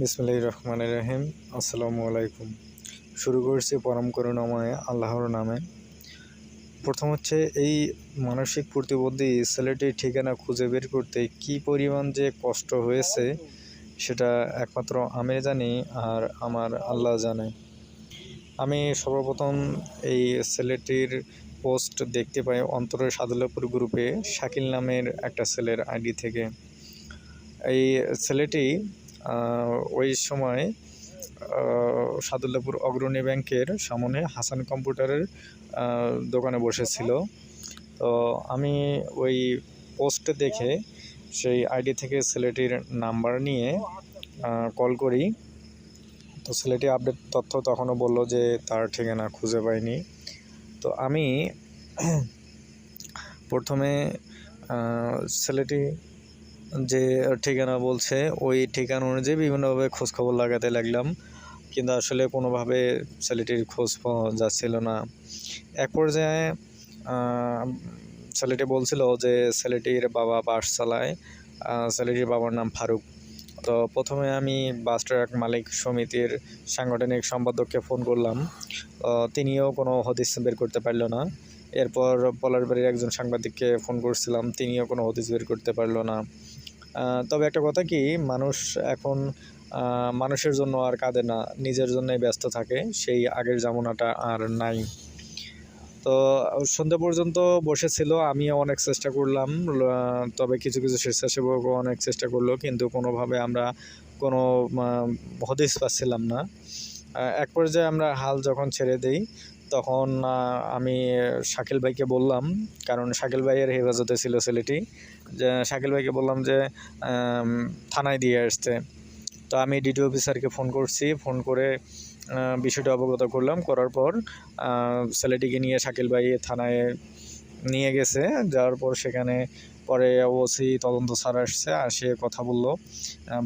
বিসমুল্লাহ রহমান রহিম। আসসালামু আলাইকুম। শুরু করছি পরম করুণাময় আল্লাহর নামে। প্রথম হচ্ছে এই মানসিক প্রতিবন্ধী ছেলেটির ঠিকানা খুঁজে বের করতে কি পরিমাণ যে কষ্ট হয়েছে, সেটা একমাত্র আমি জানি আর আমার আল্লাহ জানে। আমি সর্বপ্রথম এই ছেলেটির পোস্ট দেখতে পাই অন্তরের সাদুল্লাপুর গ্রুপে শাকিল নামের একটা ছেলের আইডি থেকে। এই ছেলেটি ওই সময় সাদুল্লাপুর অগ্রণী ব্যাংকের সামনে হাসান কম্পিউটারের দোকানে বসেছিল। তো আমি ওই পোস্ট দেখে সেই আইডি থেকে ছেলেটির নাম্বার নিয়ে কল করি। তো ছেলেটি আপডেট তথ্য তখনও বলল যে তার ঠিকানা খুঁজে পাইনি। তো আমি প্রথমে ছেলেটি যে ঠিকানা বলছে, ওই ঠিকানা অনুযায়ী বিভিন্নভাবে খোঁজখবর লাগাতে লাগলাম। কিন্তু আসলে কোনোভাবে ছেলেটির খোঁজ পাওয়া যাচ্ছিল না। এক পর্যায়ে ছেলেটি বলছিল যে ছেলেটির বাবা বাস চালায় ছেলেটির বাবার নাম ফারুক। তো প্রথমে আমি বাস ট্রাক মালিক সমিতির সাংগঠনিক সম্পাদককে ফোন করলাম। তিনিও কোনো হদিস বের করতে পারল না। এরপর পলাশবাড়ির একজন সাংবাদিককে ফোন করছিলাম, তিনিও কোনো হদিস বের করতে পারল না। তবে একটা কথা কি, মানুষ এখন মানুষের জন্য আর কাঁদে না, নিজের জন্যই ব্যস্ত থাকে, সেই আগের জামানাটা আর নাই। তো, সন্ধ্যা পর্যন্ত বসেছিল, আমিও অনেক চেষ্টা করলাম তবে কিছু কিছু স্বেচ্ছাসেবকও অনেক চেষ্টা করল, কিন্তু কোনোভাবে আমরা কোনো হদিস পাচ্ছিলাম না। এক পর্যায়ে আমরা হাল যখন ছেড়ে দেই তখন আমি শাকিল ভাইকে বললাম, কারণ শাকিল ভাইয়ের হেফাজতে ছিল ছেলেটি, যে, শাকিল ভাইকে বললাম যে থানায় দিয়ে আসতে। তো আমি ডিডি অফিসারকে ফোন করছি, ফোন করে বিষয়টা অবগত করলাম। করার পর ছেলেটিকে নিয়ে শাকিল ভাই থানায় নিয়ে গেছে। যাওয়ার পর সেখানে পরে ওসি তদন্ত স্যার আসছে, আসে কথা বলল।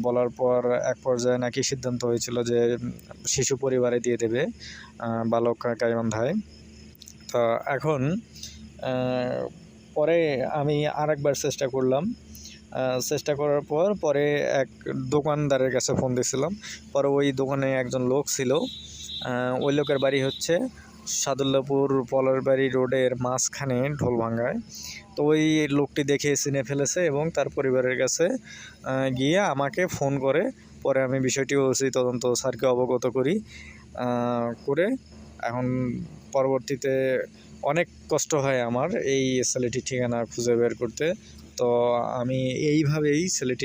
বলার পর এক পর্যায়ে নাকি সিদ্ধান্ত হয়েছিল যে শিশু পরিবারে দিয়ে দেবে বালক গাইবান্ধায় তো এখন পরে আমি আরেকবার চেষ্টা করলাম। চেষ্টা করার পর পরে এক দোকানদারের কাছে ফোন দিয়েছিলাম। পরে ওই দোকানে একজন লোক ছিল। ওই লোকের বাড়ি হচ্ছে সাদুল্লাপুর পলারবাড়ি রোডের মাঝখানে ঢোলভাঙ্গায়। তো ওই লোকটি দেখে চিনে ফেলেছে এবং তার পরিবারের কাছে গিয়ে আমাকে ফোন করে। পরে আমি বিষয়টি ওসি তদন্ত স্যারকে অবগত করি করে এখন পরবর্তীতে অনেক কষ্ট হয় আমার এই ছেলেটির ঠিকানা খুঁজে বের করতে। তো আমি এইভাবেই ছেলেটি